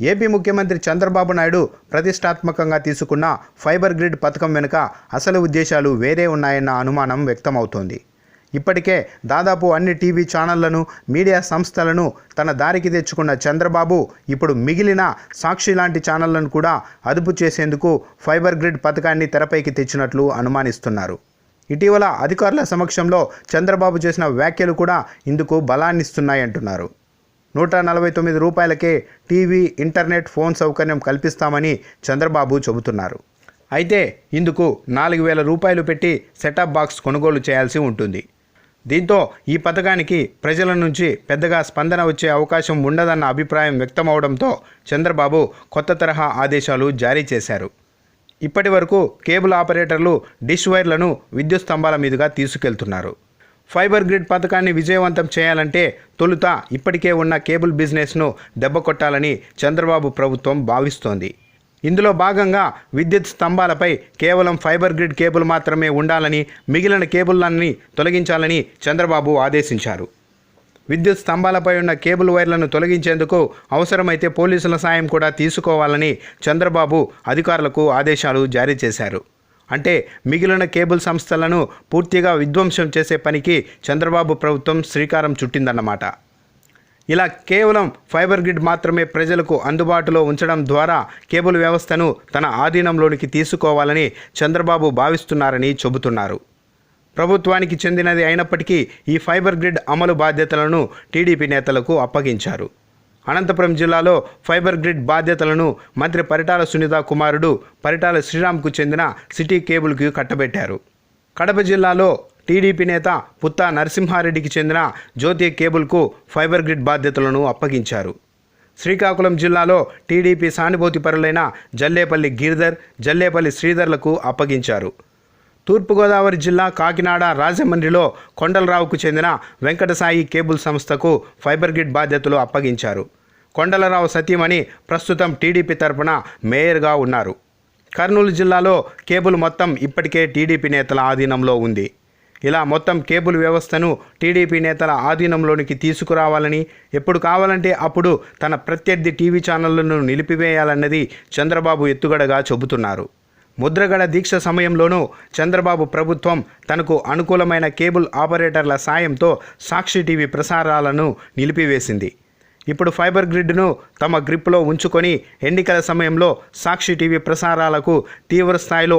AP ముఖ్యమంత్రి చంద్రబాబు నాయుడు ప్రతిష్టాత్మకంగా తీసుకున్న ఫైబర్ గ్రిడ్ పథకం వెనుక అసలు ఉద్దేశాలు వేరే ఉన్నాయన్న అనుమానం వ్యక్తమవుతోంది. ఇప్పటికే దాదాపు అన్ని టీవీ ఛానళ్ళను మీడియా సంస్థలను తన దారికి తెచ్చుకున్న చంద్రబాబు ఇప్పుడు మిగిలిన సాక్షి లాంటి ఛానళ్ళను కూడా అదుపు చేసేందుకు ఫైబర్ గ్రిడ్ పథకాన్ని తెరపైకి తెచ్చినట్లు అనుమానిస్తున్నారు. ఇటీవల అధికారుల సమక్షంలో చంద్రబాబు చేసిన వ్యాఖ్యలు కూడా ఇందుకు బలాన్నిస్తున్నాయంటున్నారు. నూట నలభై తొమ్మిది రూపాయలకే టీవీ ఇంటర్నెట్ ఫోన్ సౌకర్యం కల్పిస్తామని చంద్రబాబు చెబుతున్నారు. అయితే ఇందుకు నాలుగు వేల రూపాయలు పెట్టి సెటప్ బాక్స్ కొనుగోలు చేయాల్సి ఉంటుంది. దీంతో ఈ పథకానికి ప్రజల నుంచి పెద్దగా స్పందన వచ్చే అవకాశం ఉండదన్న అభిప్రాయం వ్యక్తమవడంతో చంద్రబాబు కొత్త తరహా ఆదేశాలు జారీ చేశారు. ఇప్పటి వరకు కేబుల్ ఆపరేటర్లు డిష్ వైర్లను విద్యుత్ స్తంభాల మీదుగా తీసుకెళ్తున్నారు. ఫైబర్ గ్రిడ్ పథకాన్ని విజయవంతం చేయాలంటే తొలుత ఇప్పటికే ఉన్న కేబుల్ బిజినెస్ను దెబ్బకొట్టాలని చంద్రబాబు ప్రభుత్వం భావిస్తోంది. ఇందులో భాగంగా విద్యుత్ స్తంభాలపై కేవలం ఫైబర్ గ్రిడ్ కేబుల్ మాత్రమే ఉండాలని మిగిలిన కేబుల్లన్నీ తొలగించాలని చంద్రబాబు ఆదేశించారు. విద్యుత్ స్తంభాలపై ఉన్న కేబుల్ వైర్లను తొలగించేందుకు అవసరమైతే పోలీసుల సాయం కూడా తీసుకోవాలని చంద్రబాబు అధికారులకు ఆదేశాలు జారీ చేశారు. అంటే మిగిలిన కేబుల్ సంస్థలను పూర్తిగా విధ్వంసం చేసే పనికి చంద్రబాబు ప్రభుత్వం శ్రీకారం చుట్టిందన్నమాట. ఇలా కేవలం ఫైబర్ గ్రిడ్ మాత్రమే ప్రజలకు అందుబాటులో ఉంచడం ద్వారా కేబుల్ వ్యవస్థను తన ఆధీనంలోనికి తీసుకోవాలని చంద్రబాబు భావిస్తున్నారని చెబుతున్నారు. ప్రభుత్వానికి చెందినది అయినప్పటికీ ఈ ఫైబర్ గ్రిడ్ అమలు బాధ్యతలను టీడీపీ నేతలకు అప్పగించారు. అనంతపురం జిల్లాలో ఫైబర్ గ్రిడ్ బాధ్యతలను మంత్రి పరిటాల సునీత కుమారుడు పరిటాల శ్రీరామ్కు చెందిన సిటీ కేబుల్కి కట్టబెట్టారు. కడప జిల్లాలో టీడీపీ నేత పుత్తా నరసింహారెడ్డికి చెందిన జ్యోతి కేబుల్కు ఫైబర్ గ్రిడ్ బాధ్యతలను అప్పగించారు. శ్రీకాకుళం జిల్లాలో టీడీపీ సానుభూతి పరులైన జల్లేపల్లి గిరిధర్ జల్లేపల్లి శ్రీధర్లకు అప్పగించారు. తూర్పుగోదావరి జిల్లా కాకినాడ రాజమండ్రిలో కొండలరావుకు చెందిన వెంకటసాయి కేబుల్ సంస్థకు ఫైబర్ గ్రిడ్ బాధ్యతలు అప్పగించారు. కొండలరావు సతీమణి ప్రస్తుతం టీడీపీ తరపున మేయర్గా ఉన్నారు. కర్నూలు జిల్లాలో కేబుల్ మొత్తం ఇప్పటికే టీడీపీ నేతల ఆధీనంలో ఉంది. ఇలా మొత్తం కేబుల్ వ్యవస్థను టీడీపీ నేతల ఆధీనంలోనికి తీసుకురావాలని ఎప్పుడు కావాలంటే అప్పుడు తన ప్రత్యర్థి టీవీ ఛానళ్ళను నిలిపివేయాలన్నది చంద్రబాబు ఎత్తుగడగా చెబుతున్నారు. ముద్రగడ దీక్ష సమయంలోనూ చంద్రబాబు ప్రభుత్వం తనకు అనుకూలమైన కేబుల్ ఆపరేటర్ల సాయంతో సాక్షి టీవీ ప్రసారాలను నిలిపివేసింది. ఇప్పుడు ఫైబర్ గ్రిడ్ను తమ గ్రిప్లో ఉంచుకొని ఎన్నికల సమయంలో సాక్షి టీవీ ప్రసారాలకు తీవ్ర స్థాయిలో